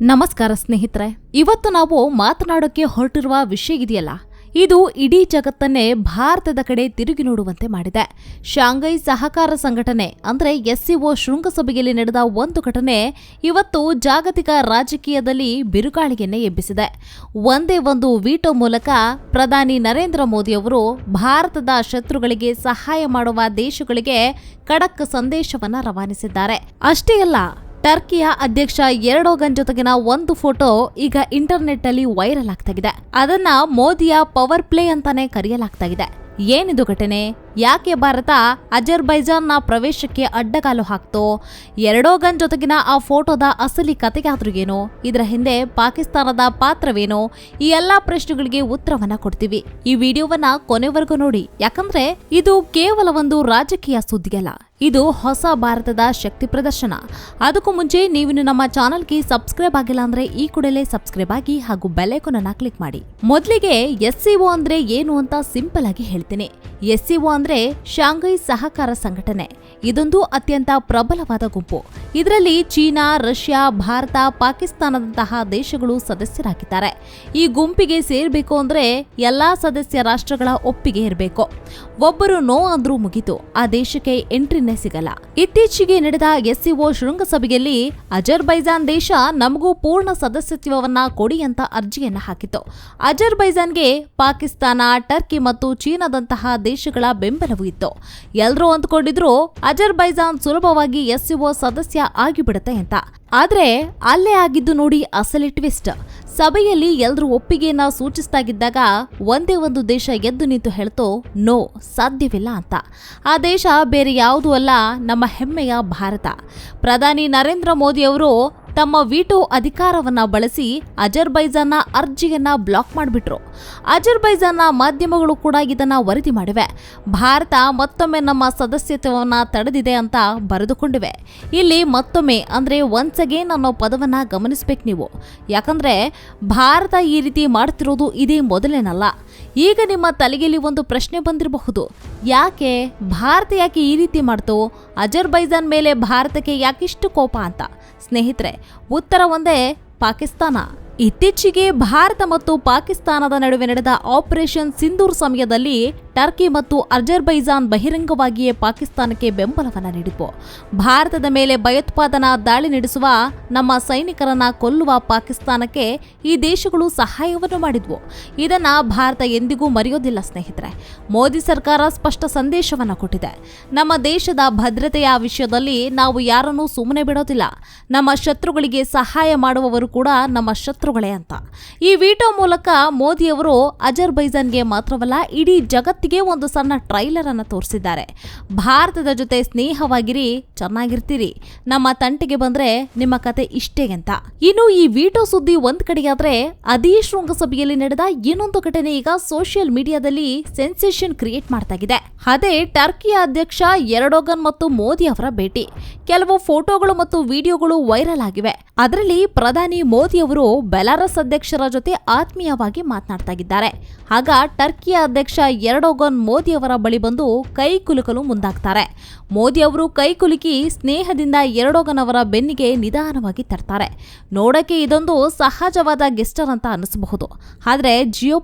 ನಮಸ್ಕಾರ ಸ್ನೇಹಿತರೆ, ಇವತ್ತು ನಾವು ಮಾತನಾಡೋಕೆ ಹೊರಟಿರುವ ವಿಷಯ ಇದೆಯಲ್ಲ? ಇದು ಇಡೀ ಜಗತ್ತನ್ನೇ ಭಾರತದ ಕಡೆ ತಿರುಗಿ ನೋಡುವಂತೆ ಮಾಡಿದೆ. ಶಾಂಘೈ ಸಹಕಾರ ಸಂಘಟನೆ, ಅಂದರೆ ಎಸ್ಸಿಒ ಶೃಂಗಸಭೆಯಲ್ಲಿ ನಡೆದ ಒಂದು ಘಟನೆ ಇವತ್ತು ಜಾಗತಿಕ ರಾಜಕೀಯದಲ್ಲಿ ಬಿರುಗಾಳಿಯನ್ನೇ ಎಬ್ಬಿಸಿದೆ. ಒಂದೇ ಒಂದು ವೀಟೋ ಮೂಲಕ ಪ್ರಧಾನಿ ನರೇಂದ್ರ ಮೋದಿ ಅವರು ಭಾರತದ ಶತ್ರುಗಳಿಗೆ ಸಹಾಯ ಮಾಡುವ ದೇಶಗಳಿಗೆ ಖಡಕ್ ಸಂದೇಶವನ್ನ ರವಾನಿಸಿದ್ದಾರೆ. ಅಷ್ಟೇ ಅಲ್ಲ ಟರ್ಕಿಯ ಅಧ್ಯಕ್ಷ ಎರಡೋಗನ್ ಜೊತೆಗಿನ ಒಂದು ಫೋಟೋ ಈಗ ಇಂಟರ್ನೆಟ್ ಅಲ್ಲಿ ವೈರಲ್ ಆಗ್ತಾ ಇದೆ. ಅದನ್ನ ಮೋದಿಯ ಪವರ್ ಪ್ಲೇ ಅಂತಾನೆ ಕರೆಯಲಾಗ್ತಾ ಇದೆ. ಏನಿದು ಘಟನೆ? ಯಾಕೆ ಭಾರತ ಅಜರ್ಬೈಜಾನ್ನ ಪ್ರವೇಶಕ್ಕೆ ಅಡ್ಡಗಾಲು ಹಾಕ್ತೋ? ಎರಡೋಗನ್ ಜೊತೆಗಿನ ಆ ಫೋಟೋದ ಅಸಲಿ ಕತೆಗಾದ್ರೂ ಏನು ಇದರ ಹಿಂದೆ ಪಾಕಿಸ್ತಾನದ ಪಾತ್ರವೇನು? ಈ ಎಲ್ಲಾ ಪ್ರಶ್ನೆಗಳಿಗೆ ಉತ್ತರವನ್ನ ಕೊಡ್ತೀವಿ. ಈ ವಿಡಿಯೋವನ್ನ ಕೊನೆವರೆಗೂ ನೋಡಿ. ಯಾಕಂದ್ರೆ ಇದು ಕೇವಲ ಒಂದು ರಾಜಕೀಯ ಸುದ್ದಿಯಲ್ಲ. ಇದು ಹೊಸ ಭಾರತದ ಶಕ್ತಿ ಪ್ರದರ್ಶನ. ಅದಕ್ಕೂ ಮುಂಚೆ ನೀವು ನಮ್ಮ ಚಾನಲ್ಗೆ ಸಬ್ಸ್ಕ್ರೈಬ್ ಆಗಿಲ್ಲ ಅಂದ್ರೆ ಈ ಕೂಡಲೇ ಸಬ್ಸ್ಕ್ರೈಬ್ ಆಗಿ ಹಾಗೂ ಬೆಲ್ಲೈಕನ್ ಅನ್ನ ಕ್ಲಿಕ್ ಮಾಡಿ. ಮೊದಲಿಗೆ ಎಸ್ಸಿಒ ಅಂದ್ರೆ ಏನು ಅಂತ ಸಿಂಪಲ್ ಆಗಿ ಹೇಳ್ತೀನಿ. ಎಸ್ಸಿಒ ಅಂದ್ರೆ ಶಾಂಘೈ ಸಹಕಾರ ಸಂಘಟನೆ. ಇದೊಂದು ಅತ್ಯಂತ ಪ್ರಬಲವಾದ ಗುಂಪು. ಇದರಲ್ಲಿ ಚೀನಾ, ರಷ್ಯಾ, ಭಾರತ, ಪಾಕಿಸ್ತಾನದಂತಹ ದೇಶಗಳು ಸದಸ್ಯರಾಗಿದ್ದಾರೆ. ಈ ಗುಂಪಿಗೆ ಸೇರಬೇಕು ಅಂದ್ರೆ ಎಲ್ಲಾ ಸದಸ್ಯ ರಾಷ್ಟ್ರಗಳ ಒಪ್ಪಿಗೆ ಇರಬೇಕು. ಒಬ್ಬರು ನೋ ಅಂದ್ರೂ ಮುಗಿತು. ಆ ದೇಶಕ್ಕೆ ಎಂಟ್ರಿನೇ ಸಿಗಲ್ಲ. ಇತ್ತೀಚೆಗೆ ನಡೆದ ಎಸ್ಸಿಒ ಶೃಂಗಸಭೆಯಲ್ಲಿ ಅಜರ್ಬೈಜಾನ್ ದೇಶ ನಮಗೂ ಪೂರ್ಣ ಸದಸ್ಯತ್ವವನ್ನ ಕೊಡಿ ಅಂತ ಅರ್ಜಿಯನ್ನ ಹಾಕಿತು ಅಜರ್ಬೈಜಾನ್ಗೆ ಪಾಕಿಸ್ತಾನ, ಟರ್ಕಿ ಮತ್ತು ಚೀನಾದಂತಹ ದೇಶಗಳ ಬೆಂಬಲವೂ ಇತ್ತು. ಎಲ್ಲರೂ ಅಂದ್ಕೊಂಡಿದ್ರು ಅಜರ್ಬೈಜಾನ್ ಸುಲಭವಾಗಿ ಎಸ್ಸಿಒ ಸದಸ್ಯ ಆಗಿಬಿಡುತ್ತೆ ಅಂತ. ಆದ್ರೆ ಅಲ್ಲೇ ಆಗಿದ್ದು ನೋಡಿ ಅಸಲಿ ಟ್ವಿಸ್ಟ್. ಸಭೆಯಲ್ಲಿ ಎಲ್ಲರೂ ಒಪ್ಪಿಗೆಯನ್ನ ಸೂಚಿಸ್ತಾಗಿದ್ದಾಗ ಒಂದೇ ಒಂದು ದೇಶ ಎದ್ದು ನಿಂತು ಹೇಳ್ತೋ ನೋ ಸಾಧ್ಯವಿಲ್ಲ ಅಂತ. ಆ ದೇಶ ಬೇರೆ ಯಾವುದೂ ಅಲ್ಲ, ನಮ್ಮ ಹೆಮ್ಮೆಯ ಭಾರತ. ಪ್ರಧಾನಿ ನರೇಂದ್ರ ಮೋದಿ ಅವರು ತಮ್ಮ ವಿಟೋ ಅಧಿಕಾರವನ್ನ ಬಳಸಿ ಅಜರ್ಬೈಜಾನ್ನ ಅರ್ಜಿಯನ್ನ ಬ್ಲಾಕ್ ಮಾಡಿಬಿಟ್ರು. ಅಜರ್ಬೈಜಾನ್ನ ಮಾಧ್ಯಮಗಳು ಕೂಡ ಇದನ್ನ ವರದಿ ಮಾಡಿವೆ. ಭಾರತ ಮತ್ತೊಮ್ಮೆ ನಮ್ಮ ಸದಸ್ಯತ್ವವನ್ನ ತಡೆದಿದೆ ಅಂತ ಬರೆದುಕೊಂಡಿವೆ. ಇಲ್ಲಿ ಮತ್ತೊಮ್ಮೆ ಅಂದ್ರೆ ಒನ್ಸ್ ಅಗೇನ್ ಅನ್ನೋ ಪದವನ್ನ ಗಮನಿಸ್ಬೇಕು ನೀವು. ಯಾಕಂದ್ರೆ ಭಾರತ ಈ ರೀತಿ ಮಾಡ್ತಿರೋದು ಇದೇ ಮೊದಲೇನಲ್ಲ. ಈಗ ನಿಮ್ಮ ತಲೆಯಲ್ಲಿ ಒಂದು ಪ್ರಶ್ನೆ ಬಂದಿರಬಹುದು. ಯಾಕೆ ಭಾರತ ಯಾಕೆ ಈ ರೀತಿ ಮಾಡ್ತು? ಅಜರ್ಬೈಜಾನ್ ಮೇಲೆ ಭಾರತಕ್ಕೆ ಯಾಕಿಷ್ಟು ಕೋಪ ಅಂತ? ಸ್ನೇಹಿತರೆ, ಉತ್ತರ ಒಂದೇ, ಪಾಕಿಸ್ತಾನ. ಇತ್ತೀಚೆಗೆ ಭಾರತ ಮತ್ತು ಪಾಕಿಸ್ತಾನದ ನಡುವೆ ನಡೆದ ಆಪರೇಷನ್ ಸಿಂಧೂರ್ ಸಮಯದಲ್ಲಿ ಟರ್ಕಿ ಮತ್ತು ಅಜರ್ಬೈಜಾನ್ ಬಹಿರಂಗವಾಗಿಯೇ ಪಾಕಿಸ್ತಾನಕ್ಕೆ ಬೆಂಬಲವನ್ನು ನೀಡಿತು. ಭಾರತದ ಮೇಲೆ ಭಯೋತ್ಪಾದನಾ ದಾಳಿ ನಡೆಸುವ ನಮ್ಮ ಸೈನಿಕರನ್ನ ಕೊಲ್ಲುವ ಪಾಕಿಸ್ತಾನಕ್ಕೆ ಈ ದೇಶಗಳು ಸಹಾಯವನ್ನು ಮಾಡಿದ್ವು. ಇದನ್ನ ಭಾರತ ಎಂದಿಗೂ ಮರೆಯೋದಿಲ್ಲ ಸ್ನೇಹಿತರೆ. ಮೋದಿ ಸರ್ಕಾರ ಸ್ಪಷ್ಟ ಸಂದೇಶವನ್ನ ಕೊಟ್ಟಿದೆ. ನಮ್ಮ ದೇಶದ ಭದ್ರತೆಯ ವಿಷಯದಲ್ಲಿ ನಾವು ಯಾರನ್ನೂ ಸುಮ್ಮನೆ ಬಿಡೋದಿಲ್ಲ. ನಮ್ಮ ಶತ್ರುಗಳಿಗೆ ಸಹಾಯ ಮಾಡುವವರು ಕೂಡ ನಮ್ಮ ಶತ್ರುಗಳೇ ಅಂತ. ಈ ವಿಟೋ ಮೂಲಕ ಮೋದಿಯವರು ಅಜರ್ಬೈಜಾನ್ಗೆ ಮಾತ್ರವಲ್ಲ, ಇಡೀ ಜಗತ್ತಿಗೆ ಒಂದು ಸಣ್ಣ ಟ್ರೈಲರ್ ಅನ್ನು ತೋರಿಸಿದ್ದಾರೆ. ಭಾರತದ ಜೊತೆ ಸ್ನೇಹವಾಗಿರಿ, ಚೆನ್ನಾಗಿರ್ತೀರಿ. ನಮ್ಮ ತಂಟೆಗೆ ಬಂದ್ರೆ ನಿಮ್ಮ ಕತೆ ಇಷ್ಟೇ ಅಂತ. ಇನ್ನು ಈ ವಿಟೋ ಸುದ್ದಿ ಒಂದ್ ಕಡೆಯಾದ್ರೆ, ಅದೇ ಶೃಂಗಸಭೆಯಲ್ಲಿ ನಡೆದ ಇನ್ನೊಂದು ಘಟನೆ ಈಗ ಸೋಷಿಯಲ್ ಮೀಡಿಯಾದಲ್ಲಿ ಸೆನ್ಸೇಷನ್ ಕ್ರಿಯೇಟ್ ಮಾಡ್ತಾ ಇದೆ. ಅದೇ ಟರ್ಕಿಯ ಅಧ್ಯಕ್ಷ ಎರಡೋಗನ್ ಮತ್ತು ಮೋದಿ ಅವರ ಭೇಟಿ. ಕೆಲವು ಫೋಟೋಗಳು ಮತ್ತು ವಿಡಿಯೋಗಳು ವೈರಲ್ ಆಗಿವೆ. ಅದರಲ್ಲಿ ಪ್ರಧಾನಿ ಮೋದಿ ಅವರು ಬೆಲಾರಸ್ ಅಧ್ಯಕ್ಷರ ಜೊತೆ ಆತ್ಮೀಯವಾಗಿ ಮಾತನಾಡ್ತಾಗಿದ್ದಾರೆ ಆಗ ಟರ್ಕಿಯ ಅಧ್ಯಕ್ಷ ಎರಡೋಗನ್ ಮೋದಿ ಅವರ ಬಳಿ ಬಂದು ಕೈ ಕುಲುಕಲು ಮುಂದಾಗ್ತಾರೆ. ಮೋದಿ ಅವರು ಕೈ ಕುಲುಕಿ ಸ್ನೇಹದಿಂದ ಎರಡೋಗನ್ ಅವರ ಬೆನ್ನಿಗೆ ನಿಧಾನವಾಗಿ ತರ್ತಾರೆ. ನೋಡಕ್ಕೆ ಇದೊಂದು ಸಹಜವಾದ ಗೆಸ್ಟರ್ ಅಂತ ಅನಿಸಬಹುದು ಆದರೆ ಜಿಯೋ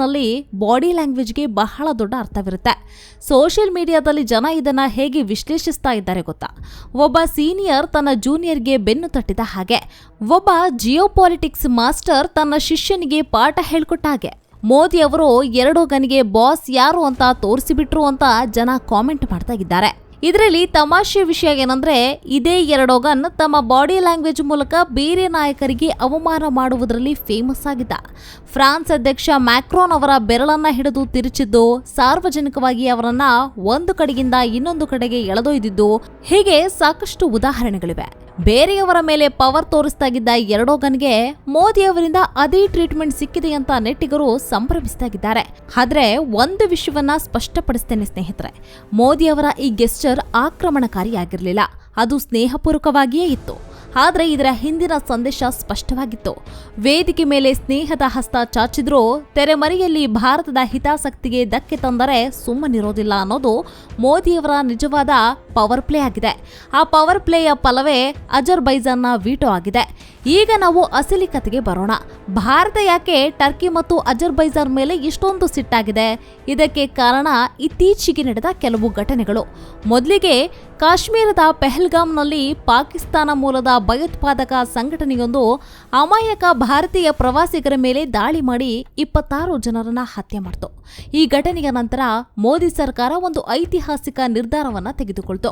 ನಲ್ಲಿ ಬಾಡಿ ಲ್ಯಾಂಗ್ವೇಜ್ಗೆ ಬಹಳ ದೊಡ್ಡ ಅರ್ಥವಿರುತ್ತೆ. ಸೋಷಿಯಲ್ ಮೀಡಿಯಾದಲ್ಲಿ ಜನ ಇದನ್ನ ಹೇಗೆ ವಿಶ್ಲೇಷಿಸ್ತಾ ಇದ್ದಾರೆ ಗೊತ್ತಾ? ಒಬ್ಬ ಸೀನಿಯರ್ ತನ್ನ ಜೂನಿಯರ್ಗೆ ಬೆನ್ನು ತಟ್ಟಿದ ಹಾಗೆ. ಒಬ್ಬ ಜಿಯೋಪಾಲಿಟಿಕ್ಸ್ ಮಾಸ್ಟರ್ ತನ್ನ ಶಿಷ್ಯನಿಗೆ ಪಾಠ ಹೇಳ್ಕೊಟ್ಟಾಗೆ ಮೋದಿ ಅವರು ಎರಡೋಗನಿಗೆ ಬಾಸ್ ಯಾರು ಅಂತ ತೋರಿಸಿಬಿಟ್ರು ಅಂತ ಜನ ಕಾಮೆಂಟ್ ಮಾಡ್ತಾ ಇದ್ದಾರೆ. ಇದರಲ್ಲಿ ತಮಾಷೆ ವಿಷಯ ಏನಂದ್ರೆ, ಇದೇ ಎರಡೋಗನ್ ತಮ್ಮ ಬಾಡಿ ಲ್ಯಾಂಗ್ವೇಜ್ ಮೂಲಕ ಬೇರೆ ನಾಯಕರಿಗೆ ಅವಮಾನ ಮಾಡುವುದರಲ್ಲಿ ಫೇಮಸ್ ಆಗಿದ್ದ. ಫ್ರಾನ್ಸ್ ಅಧ್ಯಕ್ಷ ಮ್ಯಾಕ್ರೋನ್ ಅವರ ಬೆರಳನ್ನ ಹಿಡಿದು ತಿರುಚಿದ್ದು, ಸಾರ್ವಜನಿಕವಾಗಿ ಅವರನ್ನ ಒಂದು ಕಡೆಗಿಂದ ಇನ್ನೊಂದು ಕಡೆಗೆ ಎಳೆದೊಯ್ದಿದ್ದು, ಹೀಗೆ ಸಾಕಷ್ಟು ಉದಾಹರಣೆಗಳಿವೆ. ಬೇರೆಯವರ ಮೇಲೆ ಪವರ್ ತೋರಿಸ್ತಾಗಿದ್ದ ಎರಡೋಗನ್ಗೆ ಮೋದಿ ಅವರಿಂದ ಅದೇ ಟ್ರೀಟ್ಮೆಂಟ್ ಸಿಕ್ಕಿದೆ ಅಂತ ನೆಟ್ಟಿಗರು ಸಂಭ್ರಮಿಸ್ತಾಗಿದ್ದಾರೆ ಆದ್ರೆ ಒಂದು ವಿಷಯವನ್ನ ಸ್ಪಷ್ಟಪಡಿಸ್ತೇನೆ ಸ್ನೇಹಿತರೆ, ಮೋದಿ ಅವರ ಈ ಗೆಸ್ಚರ್ ಆಕ್ರಮಣಕಾರಿಯಾಗಿರಲಿಲ್ಲ. ಅದು ಸ್ನೇಹಪೂರ್ವಕವಾಗಿಯೇ ಇತ್ತು. ಆದರೆ ಇದರ ಹಿಂದಿನ ಸಂದೇಶ ಸ್ಪಷ್ಟವಾಗಿತ್ತು. ವೇದಿಕೆ ಮೇಲೆ ಸ್ನೇಹದ ಹಸ್ತ ಚಾಚಿದ್ರೂ ತೆರೆಮರೆಯಲ್ಲಿ ಭಾರತದ ಹಿತಾಸಕ್ತಿಗೆ ಧಕ್ಕೆ ತಂದರೆ ಸುಮ್ಮನಿರೋದಿಲ್ಲ ಅನ್ನೋದು ಮೋದಿಯವರ ನಿಜವಾದ ಪವರ್ ಪ್ಲೇ ಆಗಿದೆ. ಆ ಪವರ್ ಪ್ಲೇಯ ಫಲವೇ ಅಜರ್ಬೈಜಾನ್ನ ವೀಟೋ ಆಗಿದೆ. ಈಗ ನಾವು ಅಸಲಿ ಕತೆಗೆ ಬರೋಣ. ಭಾರತ ಯಾಕೆ ಟರ್ಕಿ ಮತ್ತು ಅಜರ್ಬೈಜಾನ್ ಮೇಲೆ ಇಷ್ಟೊಂದು ಸಿಟ್ಟಾಗಿದೆ? ಇದಕ್ಕೆ ಕಾರಣ ಇತ್ತೀಚೆಗೆ ನಡೆದ ಕೆಲವು ಘಟನೆಗಳು. ಮೊದಲಿಗೆ ಕಾಶ್ಮೀರದ ಪೆಹಲ್ಗಾಂನಲ್ಲಿ ಪಾಕಿಸ್ತಾನ ಮೂಲದ ಭಯೋತ್ಪಾದಕ ಸಂಘಟನೆಯೊಂದು ಅಮಾಯಕ ಭಾರತೀಯ ಪ್ರವಾಸಿಗರ ಮೇಲೆ ದಾಳಿ ಮಾಡಿ ಇಪ್ಪತ್ತಾರು ಜನರನ್ನ ಹತ್ಯೆ ಮಾಡಿತು. ಈ ಘಟನೆಯ ನಂತರ ಮೋದಿ ಸರ್ಕಾರ ಒಂದು ಐತಿಹಾಸಿಕ ನಿರ್ಧಾರವನ್ನ ತೆಗೆದುಕೊಳ್ತು.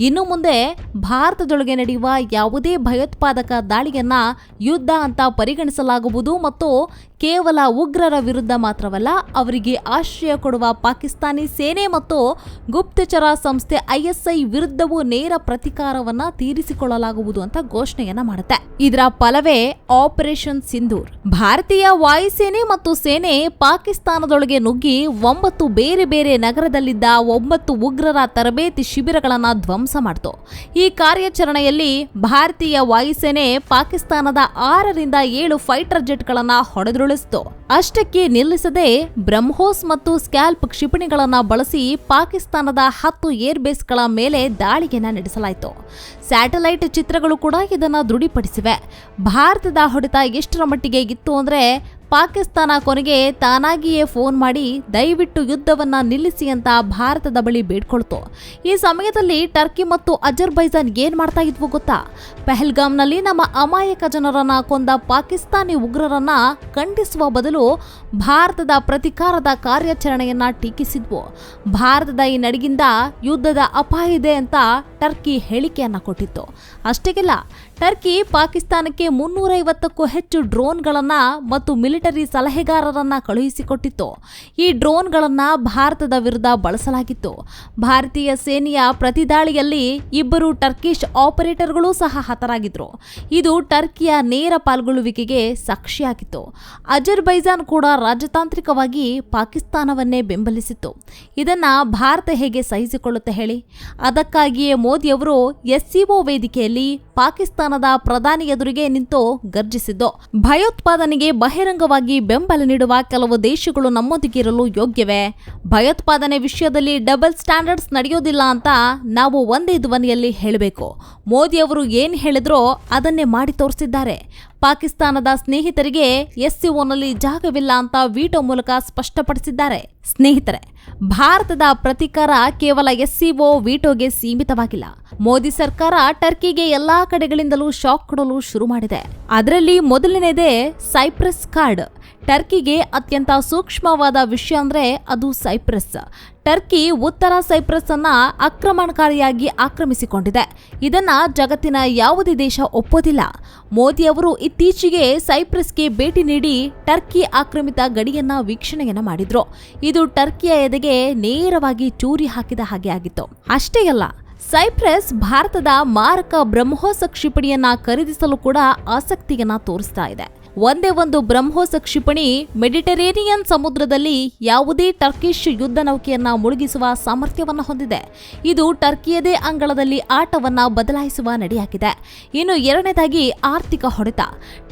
ಇನ್ನು ಮುಂದೆ ಭಾರತದೊಳಗೆ ನಡೆಯುವ ಯಾವುದೇ ಭಯೋತ್ಪಾದಕ ದಾಳಿಯನ್ನ ಯುದ್ಧ ಅಂತ ಪರಿಗಣಿಸಲಾಗುವುದು ಮತ್ತು ಕೇವಲ ಉಗ್ರರ ವಿರುದ್ಧ ಮಾತ್ರವಲ್ಲ, ಅವರಿಗೆ ಆಶ್ರಯ ಕೊಡುವ ಪಾಕಿಸ್ತಾನಿ ಸೇನೆ ಮತ್ತು ಗುಪ್ತಚರ ಸಂಸ್ಥೆ ಐಎಸ್ಐ ವಿರುದ್ಧವೂ ನೇರ ಪ್ರತಿಕಾರವನ್ನ ತೀರಿಸಿಕೊಳ್ಳಲಾಗುವುದು ಅಂತ ಘೋಷಣೆಯನ್ನ ಮಾಡುತ್ತೆ. ಇದರ ಫಲವೇ ಆಪರೇಷನ್ ಸಿಂಧೂರ್. ಭಾರತೀಯ ವಾಯುಸೇನೆ ಮತ್ತು ಸೇನೆ ಪಾಕಿಸ್ತಾನದೊಳಗೆ ನುಗ್ಗಿ ಒಂಬತ್ತು ಬೇರೆ ಬೇರೆ ನಗರದಲ್ಲಿದ್ದ ಒಂಬತ್ತು ಉಗ್ರರ ತರಬೇತಿ ಶಿಬಿರಗಳನ್ನು ಧ್ವಂಸ ಮಾಡಿತು. ಈ ಕಾರ್ಯಾಚರಣೆಯಲ್ಲಿ ಭಾರತೀಯ ವಾಯುಸೇನೆ ಪಾಕಿಸ್ತಾನದ ಆರರಿಂದ ಏಳು ಫೈಟರ್ ಜೆಟ್ಗಳನ್ನ ಹೊಡೆದುರುಳಿಸಿತು. ಅಷ್ಟಕ್ಕೆ ನಿಲ್ಲಿಸದೆ ಬ್ರಹ್ಮೋಸ್ ಮತ್ತು ಸ್ಕ್ಯಾಲ್ಪ್ ಕ್ಷಿಪಣಿಗಳನ್ನು ಬಳಸಿ ಪಾಕಿಸ್ತಾನದ ಹತ್ತು ಏರ್ಬೇಸ್ಗಳ ಮೇಲೆ ದಾಳಿಯನ್ನ ನಡೆಸಲಾಯಿತು. ಸ್ಯಾಟಲೈಟ್ ಚಿತ್ರಗಳು ಕೂಡ ದೃಢೀಪಡಿಸಿವೆ. ದೃಢಪಡಿಸಿವೆ ಭಾರತದ ಹೊಡೆತ ಎಷ್ಟರ ಮಟ್ಟಿಗೆ ಇತ್ತು ಅಂದ್ರೆ ಪಾಕಿಸ್ತಾನ ಕೊನೆಗೆ ತಾನಾಗಿಯೇ ಫೋನ್ ಮಾಡಿ ದಯವಿಟ್ಟು ಯುದ್ಧವನ್ನ ನಿಲ್ಲಿಸಿ ಅಂತ ಭಾರತದ ಬಳಿ ಬೇಡ್ಕೊಳ್ತು. ಈ ಸಮಯದಲ್ಲಿ ಟರ್ಕಿ ಮತ್ತು ಅಜರ್ಬೈಜಾನ್ ಏನ್ ಮಾಡ್ತಾ ಇದ್ವು ಗೊತ್ತಾ? ಪೆಹಲ್ಗಾಮ್ನಲ್ಲಿ ನಮ್ಮ ಅಮಾಯಕ ಜನರನ್ನ ಕೊಂದ ಪಾಕಿಸ್ತಾನಿ ಉಗ್ರರನ್ನ ಖಂಡಿಸುವ ಬದಲು ಭಾರತದ ಪ್ರತಿಕಾರದ ಕಾರ್ಯಾಚರಣೆಯನ್ನ ಟೀಕಿಸಿದ್ವು. ಭಾರತದ ಈ ನಡಿಗಿಂದ ಯುದ್ಧದ ಅಪಾಯ ಇದೆ ಅಂತ ಟರ್ಕಿ ಹೇಳಿಕೆಯನ್ನ ಕೊಟ್ಟಿತ್ತು. ಅಷ್ಟೇಗಿಲ್ಲ ಟರ್ಕಿ ಪಾಕಿಸ್ತಾನಕ್ಕೆ ಮುನ್ನೂರೈವತ್ತಕ್ಕೂ ಹೆಚ್ಚು ಡ್ರೋನ್ಗಳನ್ನ ಮತ್ತು ಮಿಲಿಟರಿ ಸಲಹೆಗಾರರನ್ನ ಕಳುಹಿಸಿಕೊಟ್ಟಿತ್ತು. ಈ ಡ್ರೋನ್ಗಳನ್ನ ಭಾರತದ ವಿರುದ್ಧ ಬಳಸಲಾಗಿತ್ತು. ಭಾರತೀಯ ಸೇನೆಯ ಪ್ರತಿದಾಳಿಯಲ್ಲಿ ಇಬ್ಬರು ಟರ್ಕಿಶ್ ಆಪರೇಟರ್ಗಳು ಸಹ ಹತರಾಗಿದ್ರು. ಇದು ಟರ್ಕಿಯ ನೇರ ಪಾಲ್ಗೊಳ್ಳುವಿಕೆಗೆ ಸಾಕ್ಷಿಯಾಗಿತ್ತು. ಅಜರ್ಬೈಜಾನ್ ಕೂಡ ರಾಜತಾಂತ್ರಿಕವಾಗಿ ಪಾಕಿಸ್ತಾನವನ್ನೇ ಬೆಂಬಲಿಸಿತ್ತು. ಇದನ್ನ ಭಾರತ ಹೇಗೆ ಸಹಿಸಿಕೊಳ್ಳುತ್ತೆ ಹೇಳಿ? ಅದಕ್ಕಾಗಿಯೇ ಮೋದಿಯವರು ಎಸ್ಸಿಒ ವೇದಿಕೆಯಲ್ಲಿ ಪಾಕಿಸ್ತಾನದ ಪ್ರಧಾನಿ ಎದುರಿಗೆ ನಿಂತು ಗರ್ಜಿಸಿದ್ದು. ಭಯೋತ್ಪಾದನೆಗೆ ಬಹಿರಂಗವಾಗಿ ಬೆಂಬಲ ನೀಡುವ ಕೆಲವು ದೇಶಗಳು ನಮ್ಮೊದಿಗಿರಲು ಯೋಗ್ಯವೇ? ಭಯೋತ್ಪಾದನೆ ವಿಷಯದಲ್ಲಿ ಡಬಲ್ ಸ್ಟ್ಯಾಂಡರ್ಡ್ಸ್ ನಡೆಯೋದಿಲ್ಲ ಅಂತ ನಾವು ಒಂದೇ ಧ್ವನಿಯಲ್ಲಿ ಹೇಳಬೇಕು. ಮೋದಿಯವರು ಏನ್ ಹೇಳಿದ್ರೋ ಅದನ್ನೇ ಮಾಡಿ ತೋರಿಸಿದ್ದಾರೆ. ಪಾಕಿಸ್ತಾನದ ಸ್ನೇಹಿತರಿಗೆ ಎಸ್ಸಿಒನಲ್ಲಿ ಜಾಗವಿಲ್ಲ ಅಂತ ವೀಟೋ ಮೂಲಕ ಸ್ಪಷ್ಟಪಡಿಸಿದ್ದಾರೆ. ಸ್ನೇಹಿತರೆ, ಭಾರತದ ಪ್ರತಿಕಾರ ಕೇವಲ ಎಸ್ಸಿಒ ವಿಟೋಗೆ ಸೀಮಿತವಾಗಿಲ್ಲ. ಮೋದಿ ಸರ್ಕಾರ ಟರ್ಕಿಗೆ ಎಲ್ಲಾ ಕಡೆಗಳಿಂದಲೂ ಶಾಕ್ ಕೊಡಲು ಶುರು ಮಾಡಿದೆ. ಅದರಲ್ಲಿ ಮೊದಲನೇದೇ ಸೈಪ್ರಸ್ ಕಾರ್ಡ್ ಟರ್ಕಿಗೆ ಅತ್ಯಂತ ಸೂಕ್ಷ್ಮವಾದ ವಿಷಯ ಅಂದರೆ ಅದು ಸೈಪ್ರಸ್. ಟರ್ಕಿ ಉತ್ತರ ಸೈಪ್ರಸ್ ಅನ್ನ ಆಕ್ರಮಣಕಾರಿಯಾಗಿ ಆಕ್ರಮಿಸಿಕೊಂಡಿದೆ. ಇದನ್ನ ಜಗತ್ತಿನ ಯಾವುದೇ ದೇಶ ಒಪ್ಪೋದಿಲ್ಲ. ಮೋದಿ ಅವರು ಇತ್ತೀಚೆಗೆ ಸೈಪ್ರಸ್ಗೆ ಭೇಟಿ ನೀಡಿ ಟರ್ಕಿ ಆಕ್ರಮಿತ ಗಡಿಯನ್ನ ವೀಕ್ಷಣೆಯನ್ನ ಮಾಡಿದ್ರು. ಇದು ಟರ್ಕಿಯ ಎದೆಗೆ ನೇರವಾಗಿ ಚೂರಿ ಹಾಕಿದ ಹಾಗೆ ಆಗಿತ್ತು. ಅಷ್ಟೇ ಅಲ್ಲ, ಸೈಪ್ರಸ್ ಭಾರತದ ಮಾರಕ ಬ್ರಹ್ಮೋಸ ಕ್ಷಿಪಣಿಯನ್ನ ಖರೀದಿಸಲು ಕೂಡ ಆಸಕ್ತಿಯನ್ನ ತೋರಿಸ್ತಾ ಇದೆ. ಒಂದೇ ಒಂದು ಬ್ರಹ್ಮೋಸ ಕ್ಷಿಪಣಿ ಮೆಡಿಟರೇನಿಯನ್ ಸಮುದ್ರದಲ್ಲಿ ಯಾವುದೇ ಟರ್ಕಿಶ್ ಯುದ್ಧ ನೌಕೆಯನ್ನ ಮುಳುಗಿಸುವ ಸಾಮರ್ಥ್ಯವನ್ನು ಹೊಂದಿದೆ. ಇದು ಟರ್ಕಿಯದೇ ಅಂಗಳದಲ್ಲಿ ಆಟವನ್ನ ಬದಲಾಯಿಸುವ ನಡೆಯಾಗಿದೆ. ಇನ್ನು ಎರಡನೇದಾಗಿ ಆರ್ಥಿಕ ಹೊಡೆತ.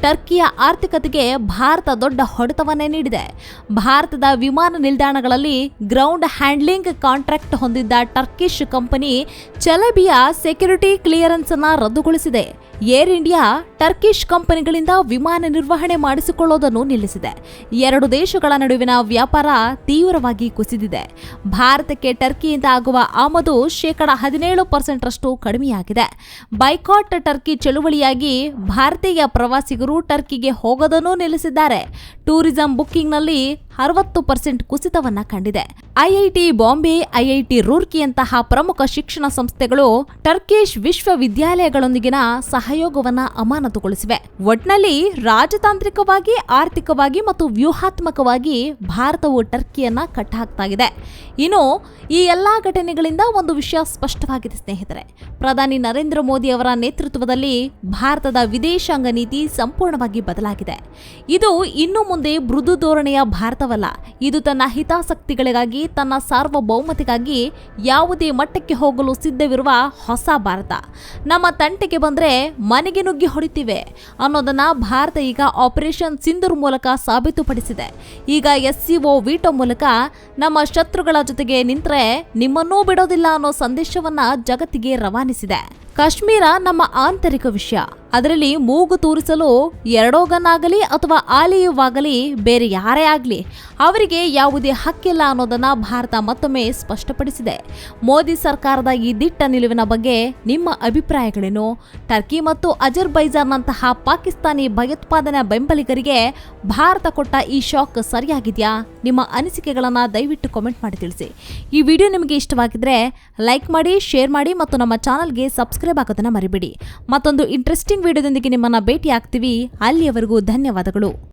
ಟರ್ಕಿಯ ಆರ್ಥಿಕತೆಗೆ ಭಾರತ ದೊಡ್ಡ ಹೊಡೆತವನ್ನೇ ನೀಡಿದೆ. ಭಾರತದ ವಿಮಾನ ನಿಲ್ದಾಣಗಳಲ್ಲಿ ಗ್ರೌಂಡ್ ಹ್ಯಾಂಡ್ಲಿಂಗ್ ಕಾಂಟ್ರಾಕ್ಟ್ ಹೊಂದಿದ್ದ ಟರ್ಕಿಶ್ ಕಂಪನಿ ಚಲಬಿಯ ಸೆಕ್ಯೂರಿಟಿ ಕ್ಲಿಯರೆನ್ಸ್ ಅನ್ನು ರದ್ದುಗೊಳಿಸಿದೆ. ಏರ್ ಇಂಡಿಯಾ ಟರ್ಕಿಶ್ ಕಂಪನಿಗಳಿಂದ ವಿಮಾನ ನಿರ್ವಹಣೆ ಮಾಡಿಸಿಕೊಳ್ಳೋದನ್ನು ನಿಲ್ಲಿಸಿದೆ. ಎರಡು ದೇಶಗಳ ನಡುವಿನ ವ್ಯಾಪಾರ ತೀವ್ರವಾಗಿ ಕುಸಿದಿದೆ. ಭಾರತಕ್ಕೆ ಟರ್ಕಿಯಿಂದ ಆಗುವ ಆಮದು ಶೇಕಡ ಹದಿನೇಳು ಪರ್ಸೆಂಟ್ರಷ್ಟು ಕಡಿಮೆಯಾಗಿದೆ. ಬೈಕಾಟ್ ಟರ್ಕಿ ಚಳುವಳಿಯಾಗಿ ಭಾರತೀಯ ಪ್ರವಾಸಿಗರು ಟರ್ಕಿಗೆ ಹೋಗೋದನ್ನು ನಿಲ್ಲಿಸಿದ್ದಾರೆ. ಟೂರಿಸಂ ಬುಕ್ಕಿಂಗ್ನಲ್ಲಿ ಅರವತ್ತು ಪರ್ಸೆಂಟ್ ಕುಸಿತವನ್ನ ಕಂಡಿದೆ. ಐಐಟಿ ಬಾಂಬೆ, ಐಐಟಿ ರೂರ್ಕಿಯಂತಹ ಪ್ರಮುಖ ಶಿಕ್ಷಣ ಸಂಸ್ಥೆಗಳು ಟರ್ಕಿಶ್ ವಿಶ್ವವಿದ್ಯಾಲಯಗಳೊಂದಿಗಿನ ಸಹಯೋಗವನ್ನ ಅಮಾನತುಗೊಳಿಸಿವೆ. ಒಟ್ನಲ್ಲಿ ರಾಜತಾಂತ್ರಿಕವಾಗಿ, ಆರ್ಥಿಕವಾಗಿ ಮತ್ತು ವ್ಯೂಹಾತ್ಮಕವಾಗಿ ಭಾರತವು ಟರ್ಕಿಯನ್ನ ಕಟ್ಟಹಾಕ್ತಾ ಇದೆ ಇನ್ನು ಈ ಎಲ್ಲಾ ಘಟನೆಗಳಿಂದ ಒಂದು ವಿಷಯ ಸ್ಪಷ್ಟವಾಗಿದೆ ಸ್ನೇಹಿತರೆ. ಪ್ರಧಾನಿ ನರೇಂದ್ರ ಮೋದಿ ಅವರ ನೇತೃತ್ವದಲ್ಲಿ ಭಾರತದ ವಿದೇಶಾಂಗ ನೀತಿ ಸಂಪೂರ್ಣವಾಗಿ ಬದಲಾಗಿದೆ. ಇದು ಇನ್ನು ಮುಂದೆ ಮೃದು ಧೋರಣೆಯ ಭಾರತ ಭಾರತವಲ್ಲ ಇದು ತನ್ನ ಹಿತಾಸಕ್ತಿಗಳಿಗಾಗಿ, ತನ್ನ ಸಾರ್ವಭೌಮತೆಗಾಗಿ ಯಾವುದೇ ಮಟ್ಟಕ್ಕೆ ಹೋಗಲು ಸಿದ್ಧವಿರುವ ಹೊಸ ಭಾರತ. ನಮ್ಮ ತಂಟೆಗೆ ಬಂದರೆ ಮನೆಗೆ ನುಗ್ಗಿ ಹೊಡಿತೀವಿ ಅನ್ನೋದನ್ನ ಭಾರತ ಈಗ ಆಪರೇಷನ್ ಸಿಂಧೂರ್ ಮೂಲಕ ಸಾಬೀತುಪಡಿಸಿದೆ. ಈಗ ಎಸ್ಸಿಒ ವಿಟೋ ಮೂಲಕ ನಮ್ಮ ಶತ್ರುಗಳ ಜೊತೆಗೆ ನಿಂತರೆ ನಿಮ್ಮನ್ನೂ ಬಿಡೋದಿಲ್ಲ ಅನ್ನೋ ಸಂದೇಶವನ್ನ ಜಗತ್ತಿಗೆ ರವಾನಿಸಿದೆ. ಕಾಶ್ಮೀರ ನಮ್ಮ ಆಂತರಿಕ ವಿಷಯ. ಅದರಲ್ಲಿ ಮೂಗು ತೂರಿಸಲು ಎರಡೋಗನಾಗಲಿ ಅಥವಾ ಆಲಿಯುವಾಗಲಿ ಬೇರೆ ಯಾರೇ ಆಗಲಿ, ಅವರಿಗೆ ಯಾವುದೇ ಹಕ್ಕಿಲ್ಲ ಅನ್ನೋದನ್ನು ಭಾರತ ಮತ್ತೊಮ್ಮೆ ಸ್ಪಷ್ಟಪಡಿಸಿದೆ. ಮೋದಿ ಸರ್ಕಾರದ ಈ ದಿಟ್ಟ ನಿಲುವಿನ ಬಗ್ಗೆ ನಿಮ್ಮ ಅಭಿಪ್ರಾಯಗಳೇನು? ಟರ್ಕಿ ಮತ್ತು ಅಜರ್ಬೈಜಾನ್ನಂತಹ ಪಾಕಿಸ್ತಾನಿ ಭಯೋತ್ಪಾದನೆ ಬೆಂಬಲಿಗರಿಗೆ ಭಾರತ ಕೊಟ್ಟ ಈ ಶಾಕ್ ಸರಿಯಾಗಿದೆಯಾ? ನಿಮ್ಮ ಅನಿಸಿಕೆಗಳನ್ನು ದಯವಿಟ್ಟು ಕಾಮೆಂಟ್ ಮಾಡಿ ತಿಳಿಸಿ. ಈ ವಿಡಿಯೋ ನಿಮಗೆ ಇಷ್ಟವಾಗಿದ್ದರೆ ಲೈಕ್ ಮಾಡಿ, ಶೇರ್ ಮಾಡಿ ಮತ್ತು ನಮ್ಮ ಚಾನಲ್ಗೆ ಸಬ್ಸ್ಕ್ರೈಬ್ ಆಗೋದನ್ನ ಮರಿಬೇಡಿ. ಮತ್ತೊಂದು ಇಂಟ್ರೆಸ್ಟಿಂಗ್ ವಿಡಿಯೋದೊಂದಿಗೆ ನಿಮ್ಮನ್ನ ಭೇಟಿ ಆಗ್ತೀವಿ ಅಲ್ಲಿಯವರೆಗೂ ಧನ್ಯವಾದಗಳು.